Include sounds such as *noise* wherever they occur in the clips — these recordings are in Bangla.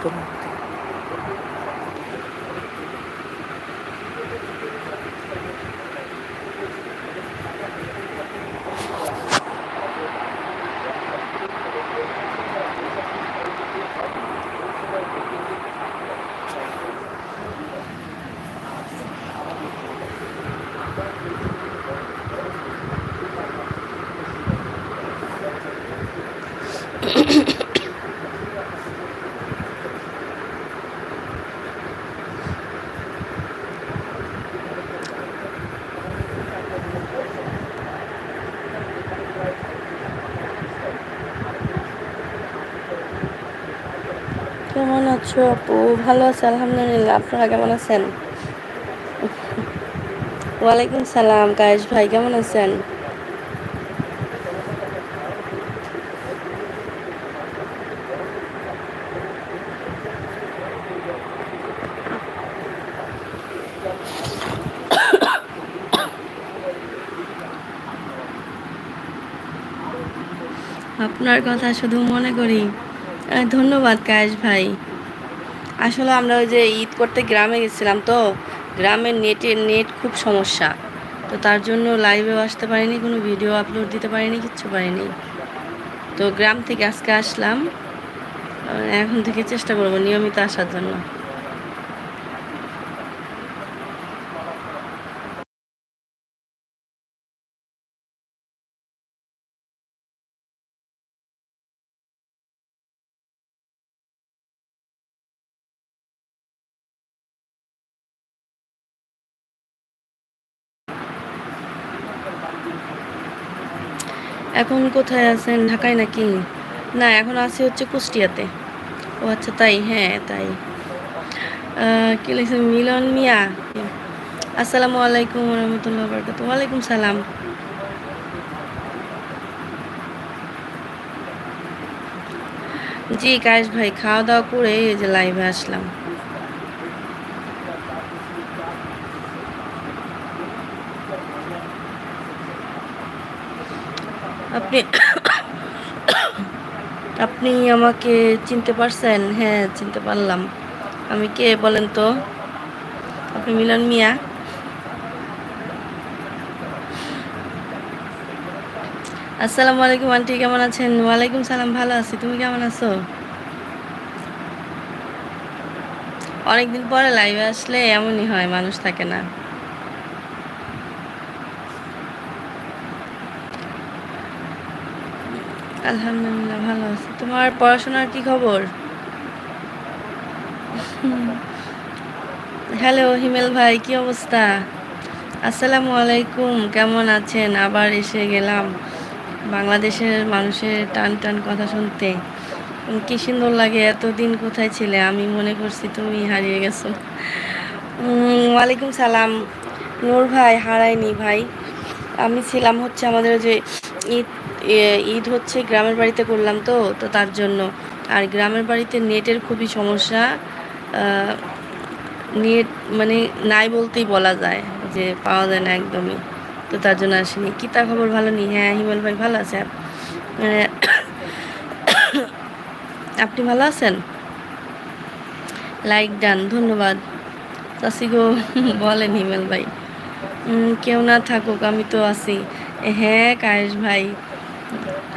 কেমন কেমন আছো আপু? ভালো আছে, আলহামদুলিল্লাহ। আপনারা কেমন আছেন? ওয়ালাইকুম সালাম, কায়েশ ভাই, কেমন আছেন? আপনার কথা শুধু মনে করি। ধন্যবাদ, কায়েশ ভাই। আসলে আমরা ওই যে ঈদ করতে গ্রামে গেছিলাম তো, গ্রামের নেটের নেট খুব সমস্যা। তো তার জন্য লাইভেও আসতে পারিনি, কোনো ভিডিও আপলোড দিতে পারিনি, কিচ্ছু পারিনি। তো গ্রাম থেকে আজকে আসলাম। এখন থেকে চেষ্টা করব নিয়মিত আসার জন্য। এখন কোথায় আছেন? ঢাকায় নাকি? না, এখন আছি হচ্ছে কুষ্টিয়াতে। ও আচ্ছা তাই? হ্যাঁ তাই। কি লিখছেন? মিলন মিয়া। আসসালামু আলাইকুম রহমতুল্লাহ বরকাত ওয়ালাইকুম সালাম। জি, কায়েশ ভাই খাওয়া দাওয়া করে এই যে লাইভে আসলাম। আপনি আপনি আমাকে চিনতে পারছেন? হ্যাঁ চিনতে পারলাম। আমি কে বলেন তো? আপনি মিলন মিয়া। আসসালামু আলাইকুম, আন্টি, কেমন আছেন? ওয়ালাইকুম সালাম, ভালো আছি। তুমি কেমন আছো? অনেকদিন পরে লাইভে আসলে এমনই হয়, মানুষ থাকে না। আলহামদুলিল্লাহ, ভালো আছি। তোমার পড়াশোনার কি খবর? হ্যালো, হিমেল ভাই, কি অবস্থা? আসসালামু আলাইকুম, কেমন আছেন? আবার এসে গেলাম বাংলাদেশের মানুষের টান টান কথা শুনতে। কি সুন্দর লাগে, এতদিন কোথায় ছিলে? আমি মনে করছি তুমি হারিয়ে গেছো। ওয়ালাইকুম সালাম। নূর ভাই হারাইনি ভাই। আমি ছিলাম হচ্ছে আমাদের যে ঈদ ঈদ হচ্ছে গ্রামের বাড়িতে করলাম তো তো তার জন্য। আর গ্রামের বাড়িতে নেটের খুবই সমস্যা। নেট মানে নাই বলতেই বলা যায় যে পাওয়া যায় না একদমই। তো তার জন্য আসিনি। কি তার খবর ভালো নি হ্যাঁ হিমেল ভাই ভালো আছে। আহ, *coughs* আপনি ভালো আছেন? লাইক ডান ধন্যবাদ। চাষি গো *laughs* বলেন হিমেল ভাই। কেউ না থাকুক আমি তো আছি। হ্যাঁ কায়েশ ভাই।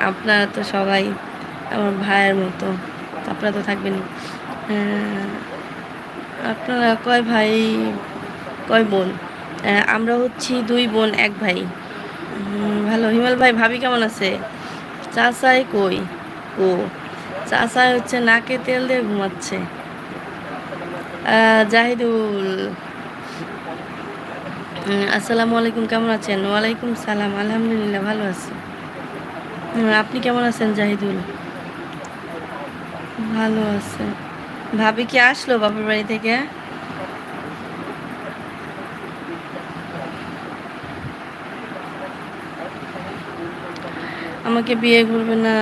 আপনারা তো সবাই আমার ভাইয়ের মতো আপনারা তো থাকবেন। আপনারা কয় ভাই, কয় বোন? আমরা হচ্ছি দুই বোন, এক ভাই। ভালো। হিমাল ভাই, ভাবি কেমন আছে? চাচাই কই? ও, চাচাই হচ্ছে নাকে তেল দিয়ে ঘুমাচ্ছে। জাহিদুল। আসসালামু আলাইকুম, কেমন আছেন? ওয়ালাইকুম সালাম, আলহামদুলিল্লাহ, ভালো আছি। আপনি কেমন আছেন, জাহিদুল? ভালো আছে। ভাবি কি আসলো বাপের বাড়ি থেকে? আমাকে বিয়ে করবে না,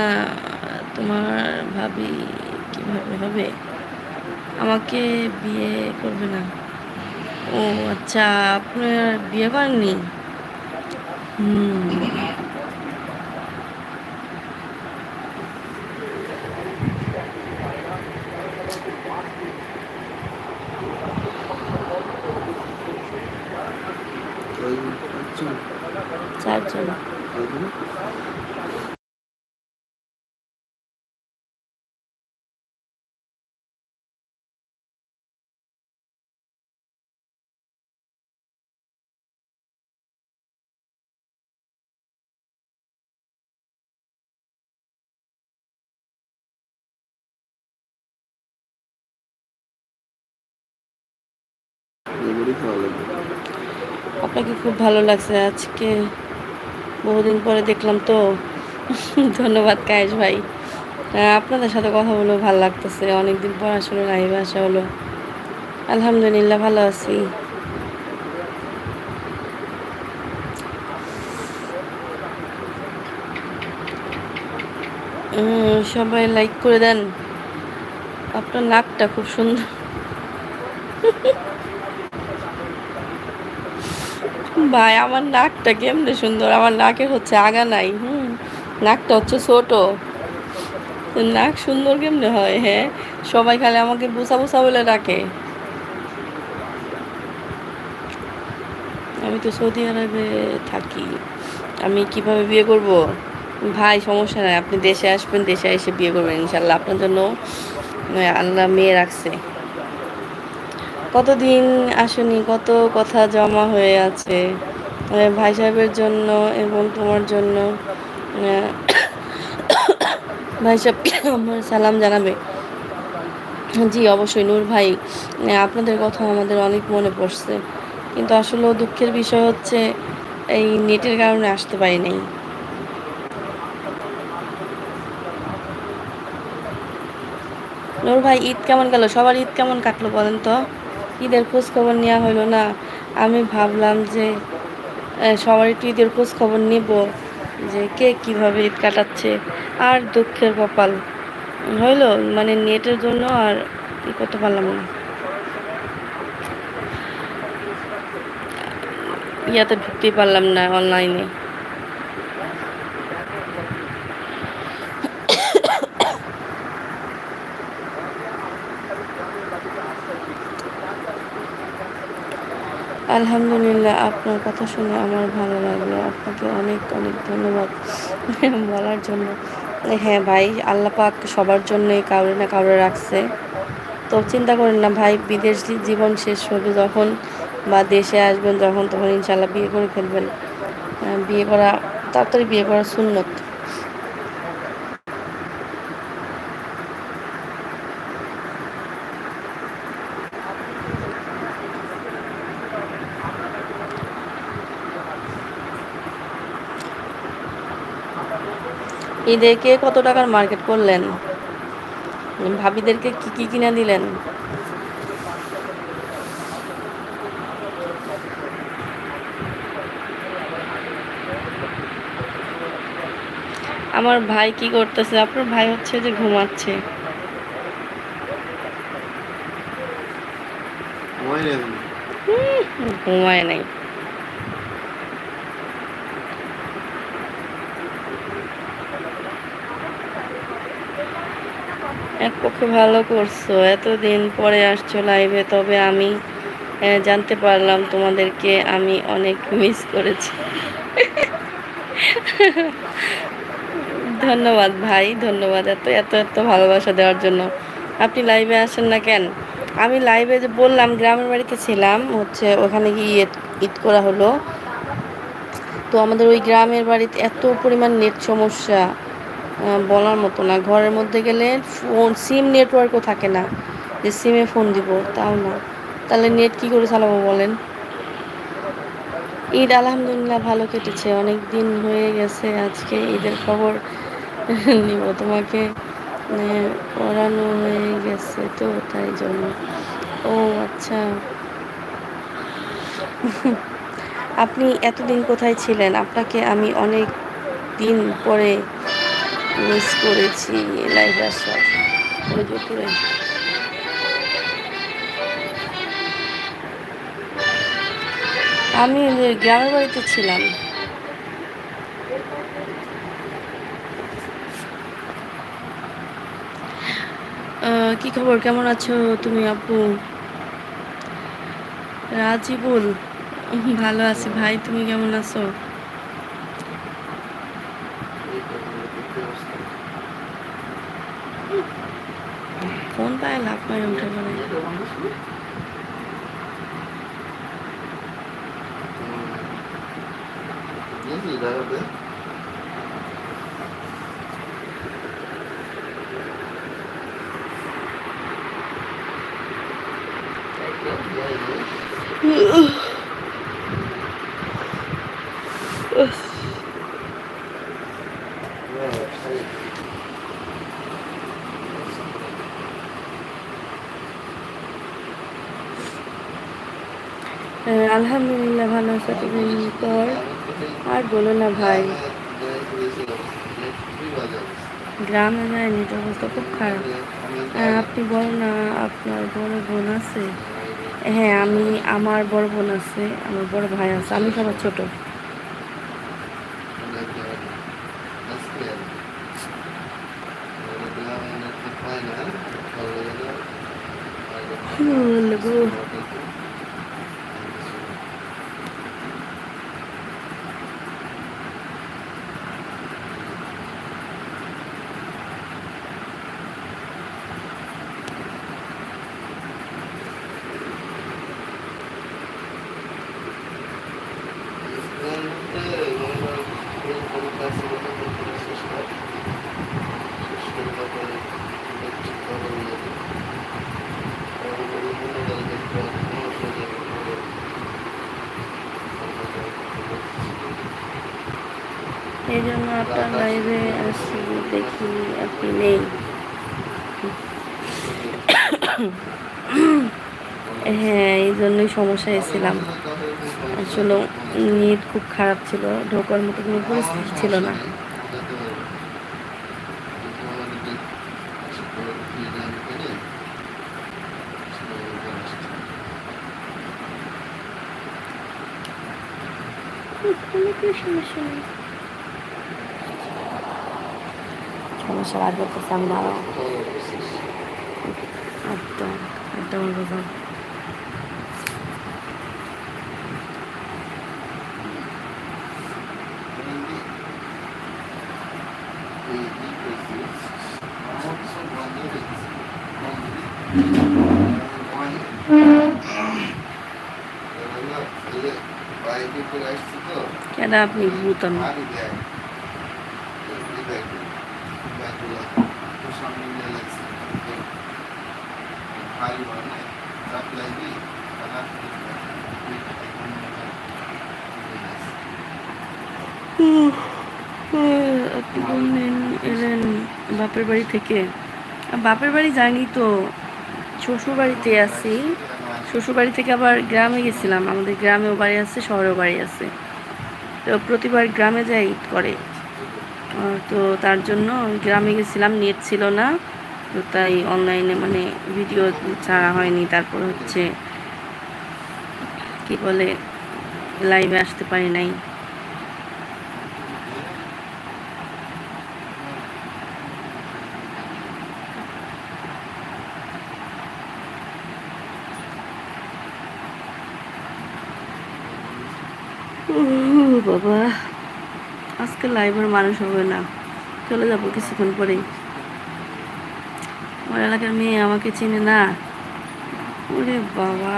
তোমার ভাবি কীভাবে হবে? আমাকে বিয়ে করবে না। ও আচ্ছা আপনার বিয়ে করেননি? হুম। চারজন। খাওয়া লাগবে। খুব ভালো লাগছে আজকে। বহুদিন পরে দেখলাম তো। ধন্যবাদ, কায়েশ ভাই। আপনাদের সাথে কথা বলেও ভালো লাগতেছে। অনেকদিন পর আসলে লাইভে আসা হলো। আলহামদুলিল্লাহ, ভালো আছি। সবাই লাইক করে দেন। আপনার নাকটা খুব সুন্দর। ভাই, আমার নাকটা কেমনে সুন্দর? আমার নাকে হচ্ছে আগা নাই, হুম? নাকটা হচ্ছে ছোট। নাক সুন্দর কেমনে হয় হ্যাঁ? সবাই খালি আমাকে বুসা বুসা বলে ডাকে। আমি তো সৌদি আরবে থাকি। আমি কীভাবে বিয়ে করব? ভাই, সমস্যা নাই, আপনি দেশে আসবেন, দেশে এসে বিয়ে করবেন ইনশাল্লাহ আপনার জন্য, আল্লাহ মেয়ে রাখছে। কতদিন আসেনি? কত কথা জমা হয়ে আছে? ভাই সাহেবের জন্য এবং তোমার জন্য আহ, ভাই সাহেবকে আমার সালাম জানাবে। জি অবশ্যই। নূর ভাই আপনাদের কথা আমাদের অনেক মনে পড়ছে। কিন্তু আসলে দুঃখের বিষয় হচ্ছে এই নেটের কারণে আসতে পারি নাই। নূর ভাই ঈদ কেমন গেল? সবার ঈদ কেমন কাটলো বলেন তো? ঈদের খোঁজ খবর নেওয়া হলো না। আমি ভাবলাম যে সবার একটু ঈদের খোঁজ খবর নিব যে কে কীভাবে ঈদ কাটাচ্ছে, আর দুঃখের কপাল। হইল মানে নেটের জন্য আর ই করতে পারলাম না। ইয়াতে ঢুকতেই পারলাম না অনলাইনে আলহামদুলিল্লাহ, আপনার কথা শুনে আমার ভালো লাগল। আপনাকে অনেক অনেক ধন্যবাদ *laughs* বলার জন্য। হ্যাঁ ভাই, আল্লাহ পাক সবার জন্যই কাউরে না কাউরে রাখছে। তো চিন্তা করেন না ভাই, বিদেশ জীবন শেষ হবে যখন বা দেশে আসবেন যখন, তখন ইনশাল্লাহ বিয়ে করে ফেলবেন। বিয়ে করা, তাড়াতাড়ি বিয়ে করা সুন্নত। ঈদেরকে কত টাকার মার্কেট করলেন? ভাবিদেরকে কি কি কিনে দিলেন? আমার ভাই কি করতেছে? আপনার ভাই হচ্ছে যে ঘুমাচ্ছে। ঘুমায় নাই। এক পক্ষে ভালো করছ। এতদিন পরে আসছো লাইভে তবে আমি জানতে পারলাম তোমাদেরকে আমি অনেক মিস করেছি। ধন্যবাদ ভাই, ধন্যবাদ এত এত এত ভালোবাসা দেওয়ার জন্য। আপনি লাইভে আসেন না কেন? আমি লাইভে যে বললাম, গ্রামের বাড়িতে ছিলাম, হচ্ছে ওখানে গিয়ে ঈদ করা হলো। তো আমাদের ওই গ্রামের বাড়িতে এত পরিমাণ নেট সমস্যা। বলার মতো না। ঘরের মধ্যে গেলে ফোন সিম নেটওয়ার্কও থাকে না। যে সিমে ফোন দিব, তাও না। তাহলে নেট কি করে চালাবো বলেন? ঈদ আলহামদুলিল্লাহ ভালো কেটেছে। অনেক দিন হয়ে গেছে আজকে। ঈদের খবর *laughs* নিব। তোমাকে পড়ানো হয়ে গেছে তো, তাই জন্য। ও আচ্ছা। *laughs* আপনি এতদিন কোথায় ছিলেন? আপনাকে আমি অনেক দিন পরে মিস করেছি লাইভ আসার দুপুরে আমি গ্রামের বাড়িতে ছিলাম। কি খবর? কেমন আছো তুমি, আপু? রাজিবুল, ভালো আছি ভাই, তুমি কেমন আছো এই কথাগুলো করতে আসতে ফোন পায় লাভ পায় উঠে পড়ে এটা বন্ধ ছিল ঢাকাতে আহ, আলহামদুলিল্লাহ ভালো আছো তুমি পর আর বলো না ভাই। গ্রামে যায় নেট অবস্থা খুব খারাপ। আহ, আপনি বলো না আপনার বড় বোন আছে? হ্যাঁ আমি আমার বড় বোন আছে আমার বড় ভাই আছে আমি সবার ছোট। বলল এই জন্য আপনার লাইভে আসি দেখি আপনি নেই। হ্যাঁ এই জন্যই সমস্যা এসেছিলাম আসলে নেট খুব খারাপ ছিল, ঢোকার মতো কোনো পরিস্থিতি ছিল না। কোনো সমস্যা নেই। বার করতেছে আমি দাঁড়াও। একদম একদম তো কেন আপনি ভূত আমি আগে দেয় এই ব্যাগগুলো ব্যাগগুলো তো সামনে নিয়ে লাগছে ভারী মানে চাপ লাগবে তারা আপনি বললেন এলেন বাপের বাড়ি থেকে। বাপের বাড়ি জানি তো শ্বশুর বাড়িতে আছি। শ্বশুর বাড়ি থেকে আবার গ্রামে গেছিলাম। আমাদের গ্রামেও বাড়ি আছে, শহরেও বাড়ি আছে। তো প্রতিবার গ্রামে যাই ঈদ করে। তো তার জন্য গ্রামে গেছিলাম, নেট ছিল না। তো তাই অনলাইনে মানে ভিডিও ছাড়া হয়নি। তারপর হচ্ছে, কি বলে লাইভে আসতে পারি নাই উহ, বাবা লাইভের মানুষ হবে না। চলে যাব কিছুক্ষণ পরেই। আমার এলাকার মেয়ে আমাকে চিনে না। ওরে বাবা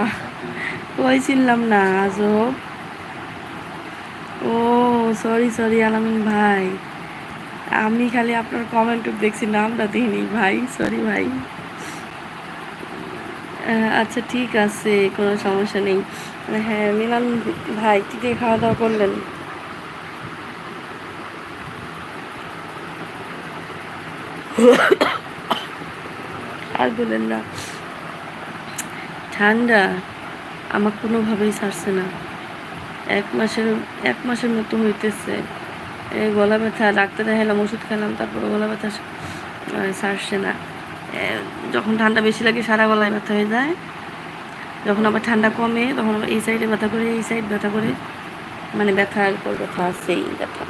কই চিনলাম না, আজব। ও সরি সরি আলামিন ভাই। আমি খালি আপনার কমেন্ট দেখছি, নামটা দিইনি ভাই সরি ভাই। আচ্ছা ঠিক আছে, কোনো সমস্যা নেই। হ্যাঁ মিলান ভাই, কি দিয়ে খাওয়া দাওয়া করলেন? আর বলেন না ঠান্ডা আমার কোনোভাবেই ছাড়ছে না। এক মাসের এক মাসের মতো হইতেছে। এই গলা ব্যথা, ডাক্তার দেখালাম ওষুধ খেলাম তারপরে গলা ব্যথা ছাড়ছে না। যখন ঠান্ডা বেশি লাগে, সারা গলায় ব্যথা হয়ে যায়। যখন আবার ঠান্ডা কমে, তখন এই সাইডে ব্যথা করে, এই সাইড ব্যথা করে। মানে ব্যথার পর ব্যথা আছেই ব্যথা।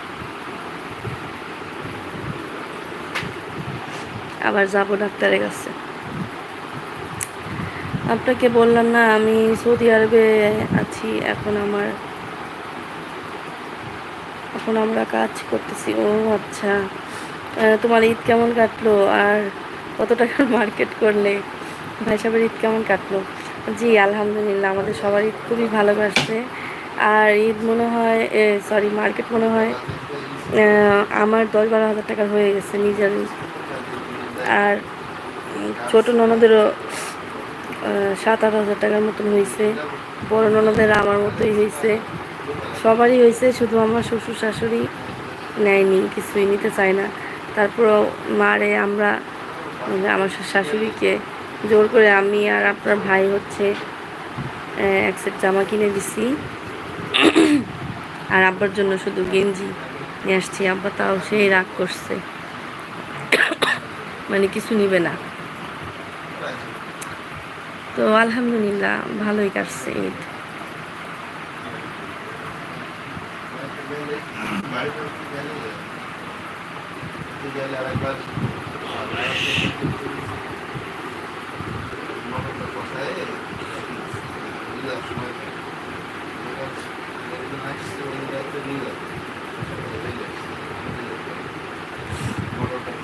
আবার যাব ডাক্তারের কাছে। আপনাকে বললাম না, আমি সৌদি আরবে আছি, এখন আমার, এখন আমরা কাজ করতেছি। ও আচ্ছা তোমার ঈদ কেমন কাটলো? আর কত টাকার মার্কেট করলে? ভাই সাহেবের ঈদ কেমন কাটলো? জি, আলহামদুলিল্লাহ, আমাদের সবার ঈদ খুবই ভালো কাটছে আর ঈদ মনে হয় সরি মার্কেট মনে হয় আমার দশ বারো হাজার টাকার হয়ে গেছে, নিজের আর ছোট ননদেরও সাত আট হাজার টাকার মতন হয়েছে। বড় ননদের আমার মতোই হয়েছে। সবারই হয়েছে, শুধু আমার শ্বশুর শাশুড়ি নেয়নি, কিছুই নিতে চায় না। তারপরও মারে আমরা, আমার শাশুড়িকে জোর করে আমি আর আপনার ভাই হচ্ছে এক সেট জামা কিনে দিছি। আর আব্বার জন্য শুধু গেঞ্জি নিয়ে আসছি। আব্বা তাও সেই রাগ করছে। মানে কিছু নিবে না। তো আলহামদুলিল্লাহ ভালোই কাটছে ঈদ।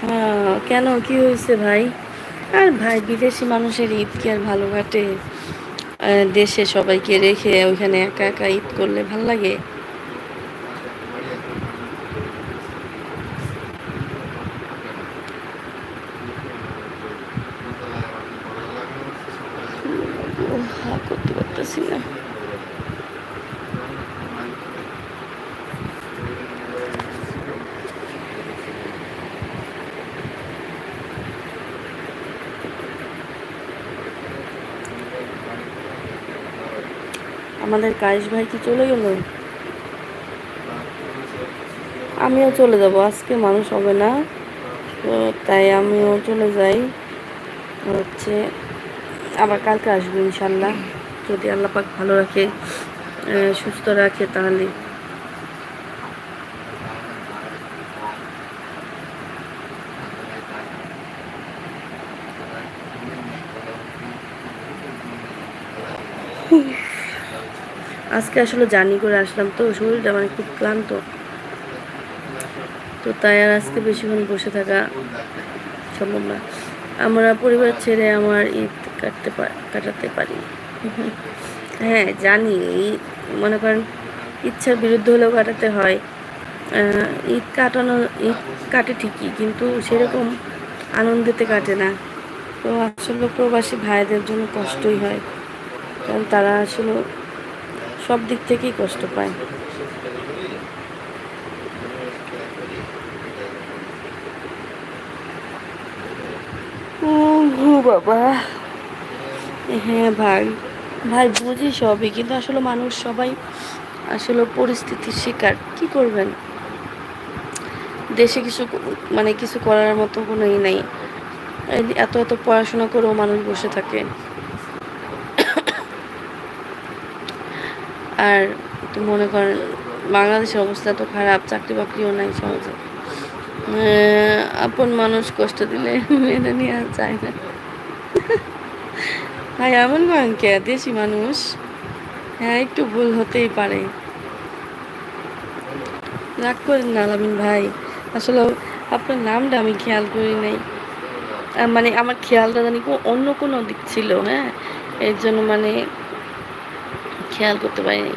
হ্যাঁ, কেন? কি হয়েছে ভাই? আর ভাই, বিদেশি মানুষের ঈদ কি আর ভালো কাটে? দেশে সবাইকে রেখে ওইখানে একা একা ঈদ করলে ভালো লাগে ও হা করতে পারতেছি না কায়েশ ভাই কি চলে গেল? আমিও চলে যাব, আজকে মানুষ হবে না। তো তাই আমিও চলে যাই। হচ্ছে আবার কালকে আসব ইনশাল্লাহ। যদি আল্লাপাক ভালো রাখে সুস্থ রাখে তাহলে। আজকে আসলে জার্নি করে আসলাম তো, শরীরটা মানে খুব ক্লান্ত। তো তাই আর আজকে বেশিক্ষণ বসে থাকা সম্ভব না। আমরা পরিবার ছেড়ে আমার ঈদ কাটতে কাটাতে পারি। হ্যাঁ জানি। মনে করেন, ইচ্ছার বিরুদ্ধে হলেও কাটাতে হয়। ঈদ কাটানো, ঈদ কাটে ঠিকই, কিন্তু সেরকম আনন্দেতে কাটে না। তো আসলে প্রবাসী ভাইদের জন্য কষ্টই হয়। কারণ তারা আসলে সব দিক থেকেই কষ্ট পায়। বাবা। হ্যাঁ ভাই। ভাই, বুঝি সবই, কিন্তু আসলে মানুষ সবাই আসলে পরিস্থিতির শিকার। কি করবেন? দেশে কিছু মানে কিছু করার মতো কোনো ই নেই এত এত পড়াশোনা করেও মানুষ বসে থাকে। আর তো মনে করেন বাংলাদেশের অবস্থা তো খারাপ চাকরি বাকরিও নাই সহজে। আপন মানুষ কষ্ট দিলে মেনে নেওয়া যায় না। ভাই, এমন করেন কে? দেশি মানুষ? হ্যাঁ একটু ভুল হতেই পারে। রাগ করেন না, আলামিন ভাই। আসলে আপনার নামটা আমি খেয়াল করি নাই। মানে আমার খেয়ালটা জানি অন্য কোনো দিক ছিল হ্যাঁ? এর জন্য মানে খেয়াল করতে পারিনি।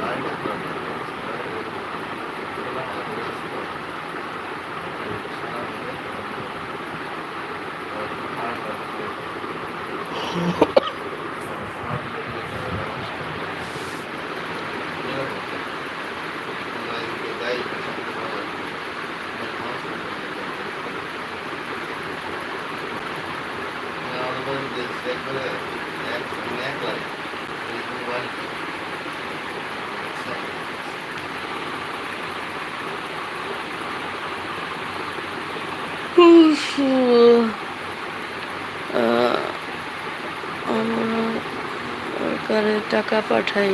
টাকা পাঠাই।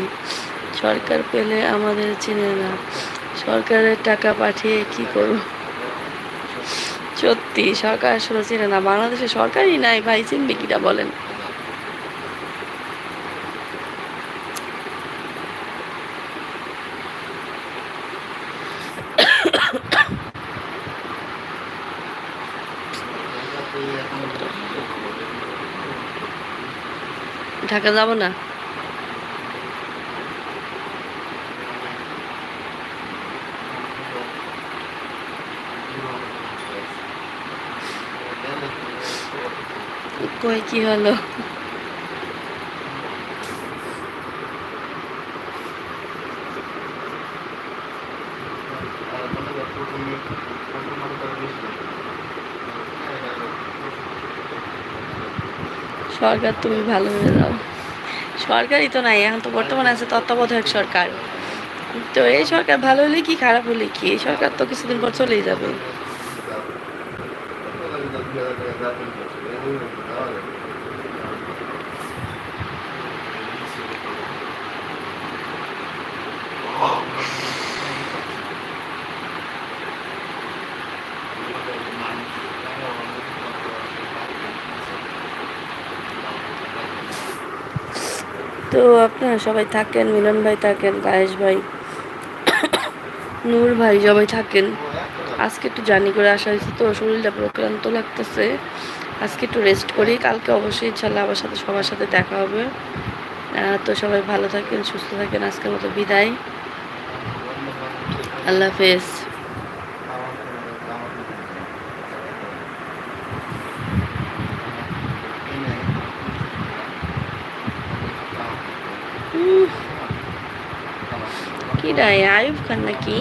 সরকার পেলে আমাদের চিনে না। সরকারের টাকা পাঠিয়ে কি করব? সত্যি, সরকার আসলে চিনে না। বাংলাদেশে সরকারই নাই, ভাই। চিনবে কিটা বলেন? ঢাকা যাব না? কই, কি হলো? সরকার তুমি ভালো হয়ে যাও। সরকারই তো নাই, এখন তো বর্তমানে আছে তত্ত্বাবধায়ক সরকার। তো এই সরকার ভালো হলে কি, খারাপ হলে কি? এই সরকার তো কিছুদিন পর চলেই যাবে। তো আপনারা সবাই থাকেন, মিলন ভাই থাকেন, গায়েশ ভাই, নূর ভাই সবাই থাকেন। আজকে একটু জার্নি করে আসা হয়েছে তো, শরীরটা পুরো ক্লান্ত লাগতেছে। আজকে একটু রেস্ট করি, কালকে অবশ্যই ইনশাল্লাহ আবার সাথে সবার সাথে দেখা হবে। তো সবাই ভালো থাকেন, সুস্থ থাকেন, আজকের মতো বিদায়। আল্লাহ হাফেজ। কি আয়ুব খান নাকি?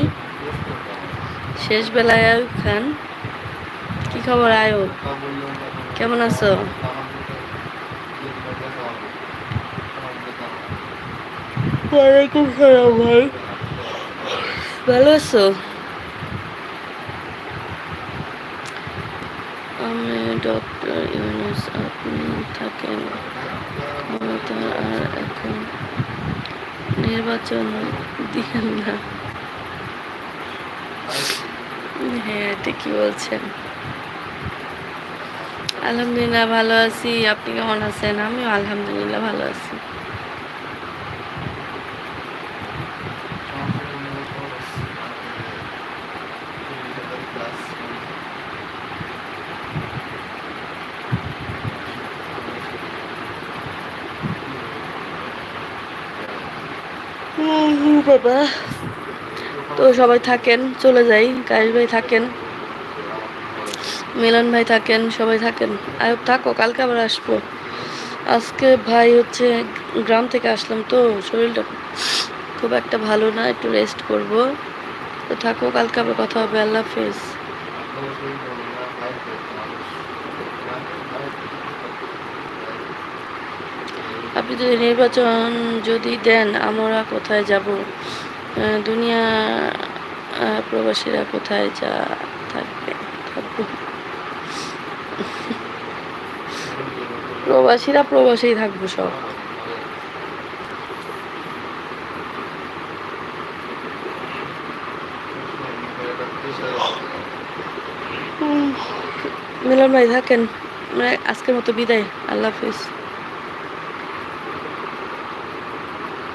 শেষ বেলায় আয়ুব খান। কি খবর আয়ুব কেমন আছো? ভাই। ভালো আছো আমি ডক্টর ইউনুস আপনি থাকেন ক্ষমতা আর এখন নির্বাচন না। হ্যাঁ ঠিকই বলছেন। আলহামদুলিল্লাহ ভালো আছি। আপনি কেমন আছেন? আমি আলহামদুলিল্লাহ ভালো আছি। বাবা। তো সবাই থাকেন, চলে যাই। কায়েশ ভাই থাকেন, মিলন ভাই থাকেন, সবাই থাকেন। আয়ব থাকো, কালকে আবার আসব। আজকে ভাই হচ্ছে গ্রাম থেকে আসলাম তো, শরীরটা খুব একটা ভালো না, একটু রেস্ট করব। তো থাকো, কালকে আবার কথা হবে, আল্লাহ হাফেজ। আপনি যদি নির্বাচন যদি দেন, আমরা কোথায় যাব? দুনিয়া প্রবাসীরা কোথায় যা থাকবে? থাকব। প্রবাসীরা প্রবাসী থাকব সব। মিলন ভাই থাকেন। মানে আজকের মতো বিদায়। আল্লাহ হাফিজ।